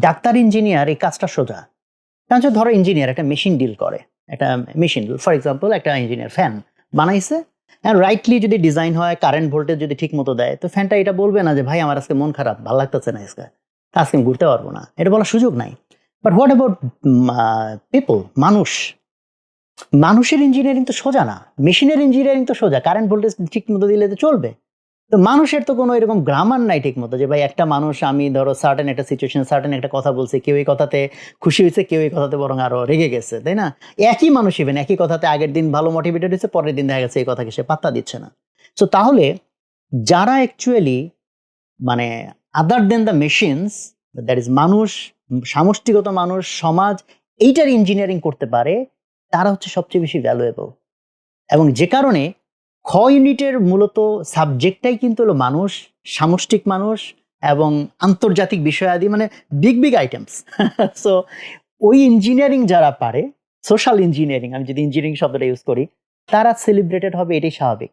Doctor, engineer, এই কাজটা সোজা। কারণ ধরো ইঞ্জিনিয়ার একটা মেশিন ডিল করে, একটা মেশিন, ফর এক্সাম্পল একটা ইঞ্জিনিয়ার ফ্যান বানাইছে হ্যাঁ রাইটলি যদি ডিজাইন হয় কারেন্ট ভোল্টেজ যদি ঠিক মতো দেয়, তো ফ্যানটা এটা বলবে না যে, ভাই, আমার আজকে মন খারাপ, ভালো লাগতেছে না আজকে আজকে আমি ঘুরতে পারব না। এটা বলার সুযোগ নাই। বাট হোয়াট অ্যাবাউট পিপল মানুষ? মানুষের ইঞ্জিনিয়ারিং তো সোজা না। মেশিনের ইঞ্জিনিয়ারিং তো সোজা। কারেন্ট ভোল্টেজ ঠিক মতো দিলে তো চলবে। তো মানুষের তো কোনো এরকম গ্রামার নাই ঠিক মতো যে, ভাই, একটা মানুষ আমি ধরো সার্টেন একটা সিচুয়েশন সার্টেন একটা কথা বলছে, কেউ এই কথাতে খুশি হয়েছে, কেউ এই কথাতে বরং আরও রেগে গেছে। তাই না? একই মানুষ ইভেন একই কথাতে আগের দিন ভালো মোটিভেটেড হয়েছে, পরের দিন দেখা গেছে এই কথাকে সে পাত্তা দিচ্ছে না। সো তাহলে যারা অ্যাকচুয়ালি মানে other than the machines that is মানুষ, সামষ্টিগত মানুষ, সমাজ, এইটার ইঞ্জিনিয়ারিং করতে পারে, তারা হচ্ছে সবচেয়ে বেশি ভ্যালুয়েবল এবং যে কারণে খ ইউনিটের মূলত সাবজেক্টটাই কিন্তু হলো মানুষ, সামষ্টিক মানুষ এবং আন্তর্জাতিক বিষয় আদি মানে বিগ বিগ আইটেমস সো ওই ইঞ্জিনিয়ারিং যারা পারে সোশ্যাল ইঞ্জিনিয়ারিং আমি যদি ইঞ্জিনিয়ারিং শব্দটা ইউজ করি, তারা সেলিব্রেটেড হবে, এটাই স্বাভাবিক।